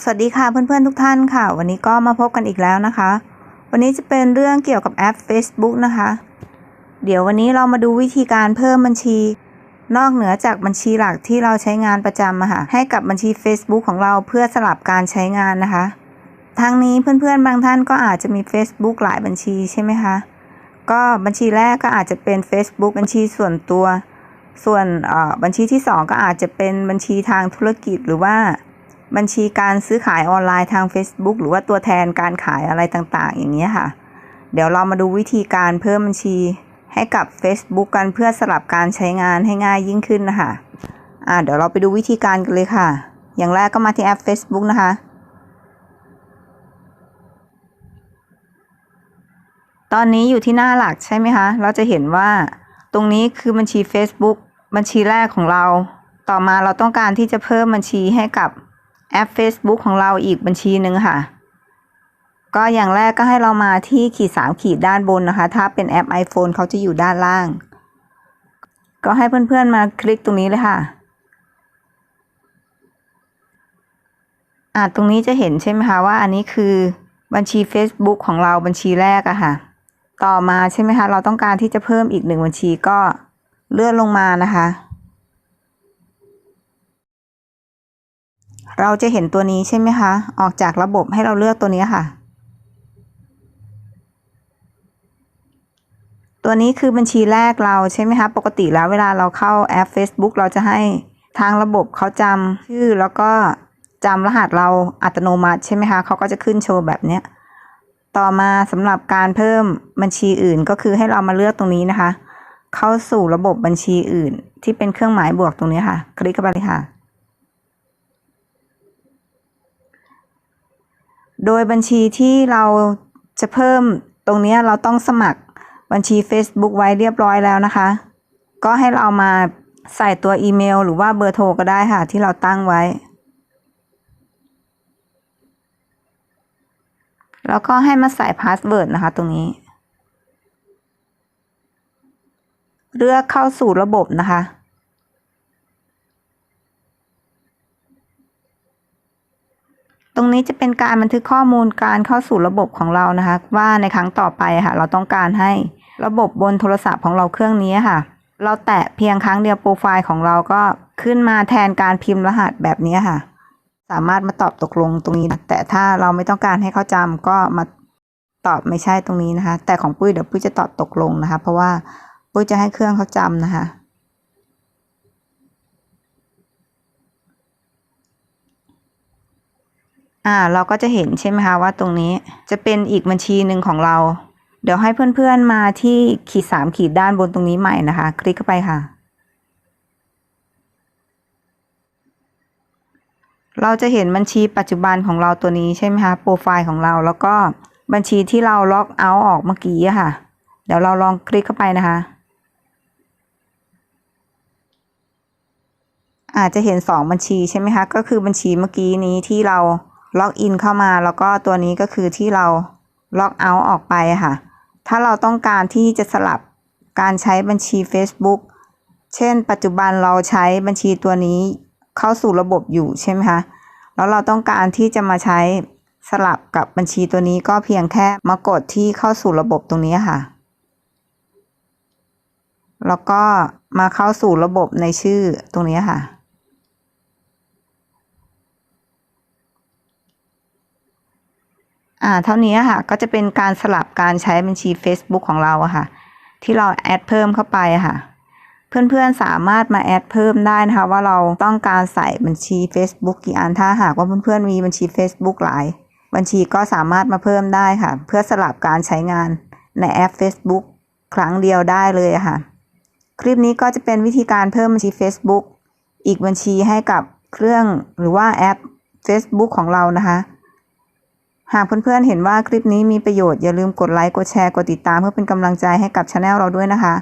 สวัสดีค่ะเพื่อนๆทุกท่านค่ะ วันนี้ก็มาพบกันอีกแล้วนะคะ วันนี้จะเป็นเรื่องเกี่ยวกับแอป Facebook นะคะ เดี๋ยววันนี้เรามาดูวิธีการเพิ่มบัญชี นอกเหนือจากบัญชีหลักที่เราใช้งานประจำอะค่ะให้กับบัญชี Facebook ของเราเพื่อสลับการใช้งานนะคะทั้งนี้เพื่อนๆบางท่านก็อาจจะมี Facebook หลายบัญชีใช่ไหมคะก็บัญชีแรกก็อาจจะเป็น Facebook บัญชีส่วนตัว ส่วนบัญชีที่ 2 ก็อาจจะเป็นบัญชีทางธุรกิจหรือว่า บัญชีการซื้อขายออนไลน์ทาง Facebook หรือว่าตัวแทนการขายอะไรต่างๆ อย่างนี้ค่ะ เดี๋ยวเรามาดูวิธีการเพิ่มบัญชีให้กับ Facebook กันเพื่อสลับการใช้งานให้ง่ายยิ่งขึ้นนะคะอ่าเดี๋ยวเราไปดูวิธีการกันเลยค่ะ อย่างแรกก็มาที่แอป Facebook นะคะ ตอนนี้อยู่ที่หน้าหลักใช่ไหมคะ เราจะเห็นว่าตรงนี้คือบัญชี Facebook บัญชีแรกของเรา ต่อมาเราต้องการที่จะเพิ่มบัญชีให้กับ แอป Facebook ของเราอีกบัญชีหนึ่งค่ะ ก็อย่างแรกก็ให้เรามาที่ขีดสามขีดด้านบนนะคะ ถ้าเป็นแอป iPhone เขาจะอยู่ด้านล่าง ก็ให้เพื่อนๆมาคลิกตรงนี้เลยค่ะอ่าตรงนี้จะเห็นใช่ไหมคะว่าอันนี้คือบัญชี Facebook ของเราบัญชีแรกอะค่ะ ต่อมาใช่ไหมคะ เราต้องการที่จะเพิ่มอีกหนึ่งบัญชีก็เลื่อนลงมานะคะ เราจะเห็นตัวนี้ใช่ไหมคะ ออกจากระบบให้เราเลือกตัวนี้ค่ะ ตัวนี้คือบัญชีแรกเราใช่ไหมคะ ปกติแล้วเวลาเราเข้าแอป Facebook เราจะให้ทางระบบเขาจำชื่อแล้วก็จำรหัสเราอัตโนมัติใช่ไหมคะเขาก็จะขึ้นโชว์แบบเนี้ยต่อมาสำหรับการเพิ่มบัญชีอื่นก็คือให้เรามาเลือกตรงนี้นะคะ เข้าสู่ระบบบัญชีอื่น ที่เป็นเครื่องหมายบวกตรงนี้ค่ะ คลิกเข้าไปเลยค่ะ โดยบัญชีที่เราจะเพิ่มตรงนี้เราต้องสมัครบัญชี Facebook ไว้เรียบร้อยแล้วนะคะ ก็ให้เรามาใส่ตัวอีเมล หรือว่าเบอร์โทรก็ได้ค่ะ ที่เราตั้งไว้ แล้วก็ให้มาใส่พาสเวิร์ดนะคะตรงนี้ เลือกเข้าสู่ระบบนะคะ รงนี้จะเป็นการบันทึกข้อมูลการเข้าสู่ระบบของเรานะคะ ว่าในครั้งต่อไปค่ะ เราต้องการให้ระบบบนโทรศัพท์ของเราเครื่องนี้ค่ะ เราแตะเพียงครั้งเดียวโปรไฟล์ของเราก็ขึ้นมาแทนการพิมพ์รหัสแบบนี้ค่ะ สามารถมาตอบตกลงตรงนี้ แต่ถ้าเราไม่ต้องการให้เขาจำก็มาตอบไม่ใช่ตรงนี้นะคะ แต่ของปุ้ยเดี๋ยวปุ้ยจะตอบตกลงนะคะ เพราะว่าปุ้ยจะให้เครื่องเขาจำนะคะ อ่าเราก็จะเห็นใช่ไหมคะว่าตรงนี้จะเป็นอีกบัญชีหนึ่งของเรา เดี๋ยวให้เพื่อนๆมาที่ขีดสามขีดด้านบนตรงนี้ใหม่นะคะ คลิกเข้าไปค่ะ เราจะเห็นบัญชีปัจจุบันของเราตัวนี้ใช่ไหมคะโปรไฟล์ของเราแล้วก็บัญชีที่เราล็อกเอาท์ออกเมื่อกี้ค่ะ เดี๋ยวเราลองคลิกเข้าไปนะคะอาจจะเห็นสองบัญชีใช่ไหมคะ ก็คือบัญชีเมื่อกี้นี้ที่เรา ล็อกอินเข้ามาแล้วก็ตัวนี้ก็คือที่เราล็อกเอาท์ออกไปค่ะ ถ้าเราต้องการที่จะสลับการใช้บัญชี Facebook เช่น ปัจจุบันเราใช้บัญชีตัวนี้เข้าสู่ระบบอยู่ใช่ไหมคะ แล้วเราต้องการที่จะมาใช้สลับกับบัญชีตัวนี้ก็เพียงแค่มากดที่เข้าสู่ระบบตรงนี้ค่ะ แล้วก็มาเข้าสู่ระบบในชื่อตรงนี้ค่ะ อ่าเท่านี้ค่ะก็จะเป็นการสลับการใช้บัญชี Facebook ของเราอะค่ะ ที่เราแอดเพิ่มเข้าไปค่ะ เพื่อนๆสามารถมาแอดเพิ่มได้นะคะว่าเราต้องการใส่บัญชี Facebook กี่อันถ้าหากว่าเพื่อนๆมีบัญชี Facebook หลาย บัญชีก็สามารถมาเพิ่มได้ค่ะ เพื่อสลับการใช้งานในแอป Facebook ครั้งเดียวได้เลยค่ะ คลิปนี้ก็จะเป็นวิธีการเพิ่มบัญชี Facebook อีกบัญชีให้กับเครื่องหรือว่าแอป Facebook ของเรานะคะ หากเพื่อนๆเห็นว่าคลิปนี้มีประโยชน์อย่าลืมกดไลค์ กดแชร์ กดติดตามเพื่อเป็นกำลังใจให้กับช anel เราด้วยนะคะ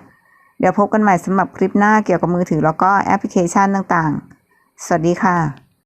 เดี๋ยวพบกันใหม่สำหรับคลิปหน้าเกี่ยวกับมือถือแล้วก็แอปพลิเคชันต่างๆ สวัสดีค่ะ